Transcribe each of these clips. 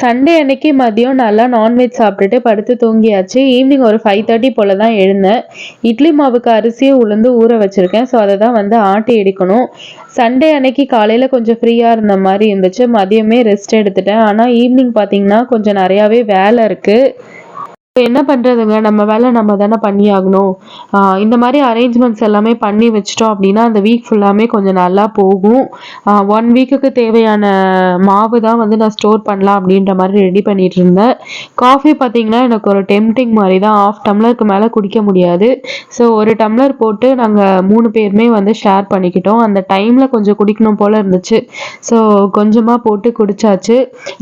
Sunday அன்னைக்கு மதியம் நல்லா நான்வெஜ் சாப்பிட்டுட்டு படுத்து தூங்கியாச்சு. ஈவினிங் ஒரு ஃபைவ் தேர்ட்டி போல் தான் எழுந்தேன். இட்லி மாவுக்கு அரிசியை உளுந்து ஊற வச்சுருக்கேன். ஸோ அதை தான் வந்து ஆட்டி எடுக்கணும். சண்டே அன்னைக்கு காலையில் கொஞ்சம் ஃப்ரீயாக இருந்த மாதிரி இருந்துச்சு. மதியமே ரெஸ்ட் எடுத்துட்டேன். ஆனால் ஈவினிங் பார்த்தீங்கன்னா கொஞ்சம் நிறையாவே வேலை இருக்குது என்ன பண்ணுறதுங்க நம்ம வேலை நம்ம தானே பண்ணி ஆகணும் இந்த மாதிரி அரேஞ்ச்மெண்ட்ஸ் எல்லாமே பண்ணி வச்சிட்டோம் அப்படின்னா அந்த வீக் ஃபுல்லாமே கொஞ்சம் நல்லா போகும். ஒன் வீக்குக்கு தேவையான மாவு தான் வந்து நான் ஸ்டோர் பண்ணலாம் அப்படின்ற மாதிரி ரெடி பண்ணிட்டு இருந்தேன். காஃபி பார்த்தீங்கன்னா எனக்கு ஒரு டெம்டிங் மாதிரி தான். ஆஃப் டம்ளருக்கு மேலே குடிக்க முடியாது. ஸோ ஒரு டம்ளர் போட்டு நாங்கள் மூணு பேருமே வந்து ஷேர் பண்ணிக்கிட்டோம். அந்த டைமில் கொஞ்சம் குடிக்கணும் போல் இருந்துச்சு. ஸோ கொஞ்சமாக போட்டு குடிச்சாச்சு.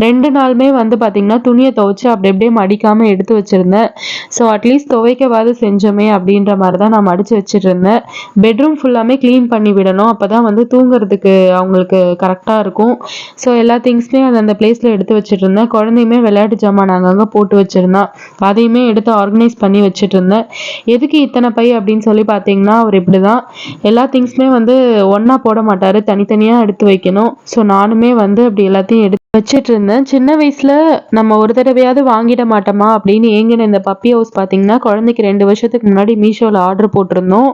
ரெண்டு நாளுமே வந்து பார்த்திங்கன்னா துணியை துவைச்சு அப்படி அப்படியே மடிக்காமல் எடுத்து வச்சிருந்தேன். இருந்தேன் ஸோ அட்லீஸ்ட் துவைக்கவாது செஞ்சோமே அப்படின்ற மாதிரி தான் நான் மடித்து வச்சுட்டு இருந்தேன் பெட்ரூம் ஃபுல்லாமே க்ளீன் பண்ணி விடணும். அப்போ தான் வந்து தூங்குறதுக்கு அவங்களுக்கு கரெக்டாக இருக்கும். ஸோ எல்லா திங்ஸுமே அந்த அந்த பிளேஸில் எடுத்து வச்சுட்டு இருந்தேன் குழந்தையுமே விளையாட்டு ஜாமான் அங்கங்கே போட்டு வச்சுருந்தான் அதையுமே எடுத்து ஆர்கனைஸ் பண்ணி வச்சுட்டு இருந்தேன் எதுக்கு இத்தனை பை அப்படின்னு சொல்லி பார்த்தீங்கன்னா அவர் இப்படி தான் எல்லா திங்ஸுமே வந்து ஒன்றா போட மாட்டார். தனித்தனியாக எடுத்து வைக்கணும். ஸோ நானுமே வந்து அப்படி எல்லாத்தையும் எடுத்து வச்சுட்டு இருந்தேன் சின்ன வயசுல நம்ம ஒரு தடவையாவது வாங்கிட மாட்டோமா அப்படின்னு ஏங்கின இந்த பப்பி ஹவுஸ் பார்த்தீங்கன்னா குழந்தைக்கு ரெண்டு வருஷத்துக்கு முன்னாடி மீஷோவில் ஆர்டர் போட்டிருந்தோம்.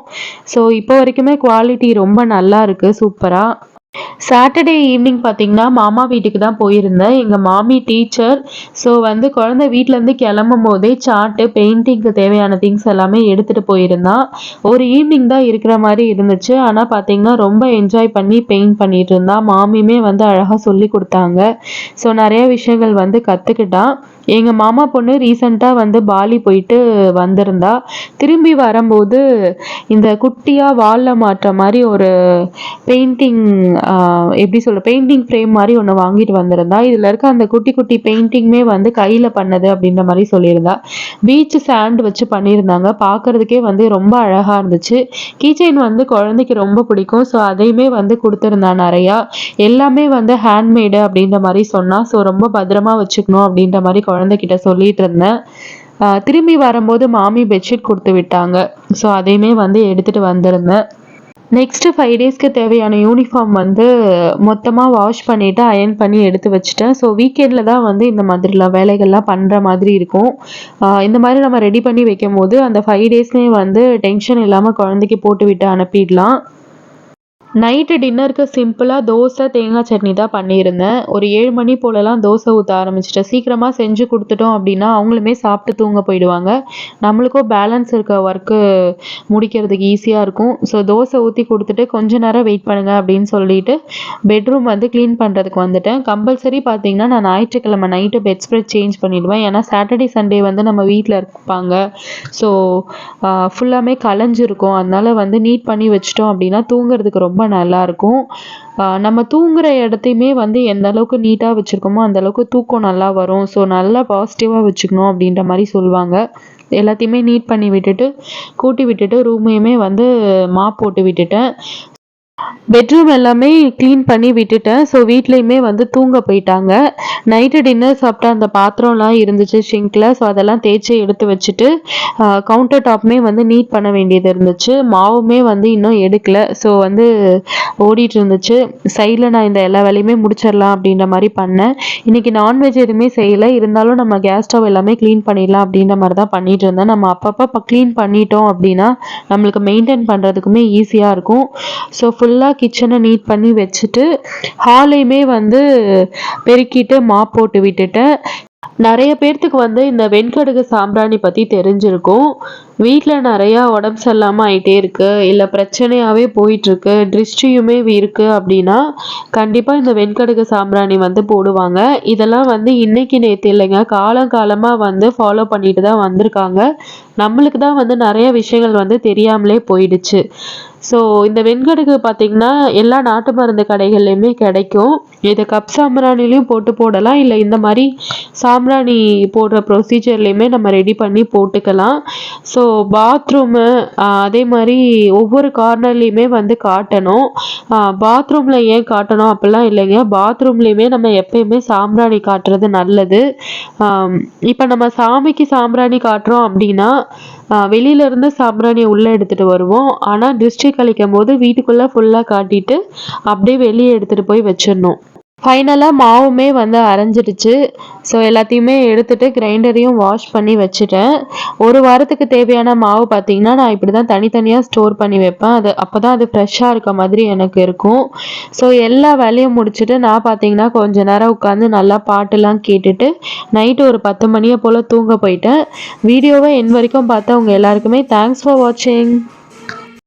ஸோ இப்போ வரைக்குமே குவாலிட்டி ரொம்ப நல்லா இருக்குது சூப்பராக சாட்டர்டே ஈவினிங் பார்த்தீங்கன்னா மாமா வீட்டுக்கு தான் போயிருந்தேன். எங்கள் மாமி டீச்சர் ஸோ வந்து குழந்தை வீட்டிலேருந்து கிளம்பும் போதே சார்ட்டு பெயிண்டிங்க்கு தேவையான திங்ஸ் எல்லாமே எடுத்துகிட்டு போயிருந்தான் ஒரு ஈவினிங் தான் இருக்கிற மாதிரி இருந்துச்சு. ஆனால் பார்த்தீங்கன்னா ரொம்ப என்ஜாய் பண்ணி பெயிண்ட் பண்ணிட்டு இருந்தான் மாமியுமே வந்து அழகாக சொல்லி கொடுத்தாங்க. ஸோ நிறைய விஷயங்கள் வந்து கற்றுக்கிட்டான் எங்கள் மாமா பொண்ணு ரீசண்டாக வந்து பாலி போயிட்டு வந்திருந்தா. திரும்பி வரும்போது இந்த குட்டியாக வாலில் மாட்டுற மாதிரி ஒரு பெயிண்டிங் எப்படி சொல்ல பெயிண்டிங் ஃப்ரேம் மாதிரி ஒன்று வாங்கிட்டு வந்திருந்தா இதில் இருக்க அந்த குட்டி குட்டி பெயிண்டிங்குமே வந்து கையில் பண்ணது அப்படின்ற மாதிரி சொல்லியிருந்தா. பீச் சாண்ட் வச்சு பண்ணியிருந்தாங்க. பார்க்குறதுக்கே வந்து ரொம்ப அழகாக இருந்துச்சு. கீச்சைன் வந்து குழந்தைக்கு ரொம்ப பிடிக்கும். ஸோ அதையுமே வந்து கொடுத்துருந்தான் நிறையா. எல்லாமே வந்து ஹேண்ட்மேடு அப்படின்ற மாதிரி சொன்னால் ஸோ ரொம்ப பத்திரமா வச்சுக்கணும் அப்படின்ற மாதிரி குழந்தைகிட்ட சொல்லிட்டு இருந்தேன். திரும்பி வரும்போது மாமி பெட்ஷீட் கொடுத்து விட்டாங்க. ஸோ அதையுமே வந்து எடுத்துகிட்டு வந்திருந்தேன். நெக்ஸ்ட்டு ஃபைவ் டேஸ்க்கு தேவையான யூனிஃபார்ம் வந்து மொத்தமாக வாஷ் பண்ணிவிட்டு அயன் பண்ணி எடுத்து வச்சுட்டேன். ஸோ வீக்கெண்டில் தான் வந்து இந்த மாதிரிலாம் வேலைகள்லாம் பண்ணுற மாதிரி இருக்கும். இந்த மாதிரி நம்ம ரெடி பண்ணி வைக்கும் போது அந்த ஃபைவ் டேஸ்லேயே வந்து டென்ஷன் இல்லாமல் குழந்தைக்கு போட்டு விட்டு அனுப்பிடலாம். நைட்டு டின்னருக்கு சிம்பிளாக தோசை தேங்காய் சட்னி தான் பண்ணியிருந்தேன். ஒரு ஏழு மணி போலலாம் தோசை ஊற்ற ஆரம்பிச்சிட்டேன். சீக்கிரமாக செஞ்சு கொடுத்துட்டோம் அப்படின்னா அவங்களுமே சாப்பிட்டு தூங்க போயிடுவாங்க. நம்மளுக்கும் பேலன்ஸ் இருக்க ஒர்க்கு முடிக்கிறதுக்கு ஈஸியாக இருக்கும். ஸோ தோசை ஊற்றி கொடுத்துட்டு கொஞ்ச நேரம் வெயிட் பண்ணுங்கள் அப்படின்னு சொல்லிட்டு பெட்ரூம் வந்து க்ளீன் பண்ணுறதுக்கு வந்துட்டேன். கம்பல்சரி பார்த்தீங்கன்னா நான் ஞாயிற்றுக்கிழமை நைட்டு பெட் ஸ்ப்ரெட் சேஞ்ச் பண்ணிவிடுவேன் ஏன்னா சாட்டர்டே சண்டே வந்து நம்ம வீட்டில் இருப்பாங்க. ஸோ ஃபுல்லாமே கலைஞ்சிருக்கும். அதனால் வந்து நீட் பண்ணி வச்சிட்டோம் அப்படின்னா தூங்குறதுக்கு ரொம்ப ரொம்ப நல்லாயிருக்கும் நம்ம தூங்குகிற இடத்தையுமே வந்து எந்த அளவுக்கு நீட்டாக வச்சுருக்கோமோ அந்தளவுக்கு தூக்கம் நல்லா வரும். ஸோ நல்லா பாசிட்டிவாக வச்சுக்கணும் அப்படின்ற மாதிரி சொல்லுவாங்க. எல்லாத்தையுமே நீட் பண்ணி விட்டுட்டு கூட்டி விட்டுட்டு ரூமையுமே வந்து மாப் போட்டு விட்டுட்டேன். பெட்ரூம் எல்லாமே க்ளீன் பண்ணி விட்டுட்டேன். ஸோ வீட்லேயுமே வந்து தூங்க போயிட்டாங்க. நைட்டு டின்னர் சாப்பிட்டா அந்த பாத்திரம்லாம் இருந்துச்சு ஷிங்கில் ஸோ அதெல்லாம் தேய்ச்சி எடுத்து வச்சுட்டு கவுண்டர் டாப்புமே வந்து நீட் பண்ண வேண்டியது இருந்துச்சு. மாவுமே வந்து இன்னும் எடுக்கலை. ஸோ வந்து ஓடிட்டு இருந்துச்சு. சைடில் நான் இந்த எல்லா வேலையுமே முடிச்சிடலாம் அப்படின்ற மாதிரி பண்ணேன். இன்றைக்கி நான்வெஜ் எதுவுமே செய்யலை. இருந்தாலும் நம்ம கேஸ் ஸ்டவ் எல்லாமே க்ளீன் பண்ணிடலாம் அப்படின்ற மாதிரி தான் பண்ணிட்டு இருந்தேன். நம்ம அப்பப்போ க்ளீன் பண்ணிட்டோம் அப்படின்னா நம்மளுக்கு மெயின்டைன் பண்ணுறதுக்குமே ஈஸியாக இருக்கும். ஸோ ஃபுல் ஃபுல்லாக கிச்சனை நீட் பண்ணி வச்சுட்டு ஹாலையுமே வந்து பெருக்கிட்டு மாப் போட்டு விட்டுட்டேன் நிறைய பேர்த்துக்கு வந்து இந்த வெண்கடுகு சாம்பிராணி பற்றி தெரிஞ்சிருக்கும். வீட்டில் நிறையா உடம்பு சரியில்லாமல் ஆகிட்டே இருக்குது இல்லை பிரச்சனையாகவே போயிட்டுருக்கு. திருஷ்டியுமே இருக்குது அப்படின்னா கண்டிப்பாக இந்த வெண்கடுகு சாம்பிராணி வந்து போடுவாங்க. இதெல்லாம் வந்து இன்னைக்கு நேற்று இல்லைங்க. காலம் காலமாக வந்து ஃபாலோ பண்ணிட்டு தான் வந்திருக்காங்க. நம்மளுக்கு தான் வந்து நிறைய விஷயங்கள் வந்து தெரியாமலே போயிடுச்சு. ஸோ இந்த வெண்கடுகு பார்த்திங்கன்னா எல்லா நாட்டு மருந்து கடைகள்லையுமே கிடைக்கும். இதை கப் சாம்பிராணிலையும் போட்டு போடலாம். இல்லை இந்த மாதிரி சாம்பிராணி போடுற ப்ரொசீஜர்லேயுமே நம்ம ரெடி பண்ணி போட்டுக்கலாம். ஸோ பாத்ரூமு அதே மாதிரி ஒவ்வொரு கார்னர்லேயுமே வந்து காட்டணும். பாத்ரூமில் ஏன் காட்டணும் அப்படிலாம் இல்லைங்க. பாத்ரூம்லேயுமே நம்ம எப்பயுமே சாம்பிராணி காட்டுறது நல்லது. இப்போ நம்ம சாமிக்கு சாம்பிராணி காட்டுறோம் அப்படின்னா வெளியிலேருந்து சாம்பிராணியை உள்ளே எடுத்துகிட்டு வருவோம். ஆனால் டிஸ்ட்ரிக் கழிக்கும் போது வீட்டுக்குள்ளே ஃபுல்லாக காட்டிட்டு அப்படியே வெளியே எடுத்துகிட்டு போய் வச்சிடணும். ஃபைனலாக மாவுமே வந்து அரைஞ்சிடுச்சு. ஸோ எல்லாத்தையுமே எடுத்துகிட்டு கிரைண்டரையும் வாஷ் பண்ணி வச்சுட்டேன். ஒரு வாரத்துக்கு தேவையான மாவு பார்த்தீங்கன்னா நான் இப்படி தான் தனித்தனியாக ஸ்டோர் பண்ணி வைப்பேன். அது அப்போ தான் அது ஃப்ரெஷ்ஷாக இருக்க மாதிரி எனக்கு இருக்கும். ஸோ எல்லா வேலையும் முடிச்சுட்டு நான் பார்த்தீங்கன்னா கொஞ்ச நேரம் உட்காந்து நல்லா பாட்டுலாம் கேட்டுட்டு நைட்டு ஒரு பத்து மணியை போல் தூங்க போயிட்டேன். வீடியோவை என் வரைக்கும் பார்த்தவங்க எல்லாருக்குமே தேங்க்ஸ் ஃபார் வாட்சிங்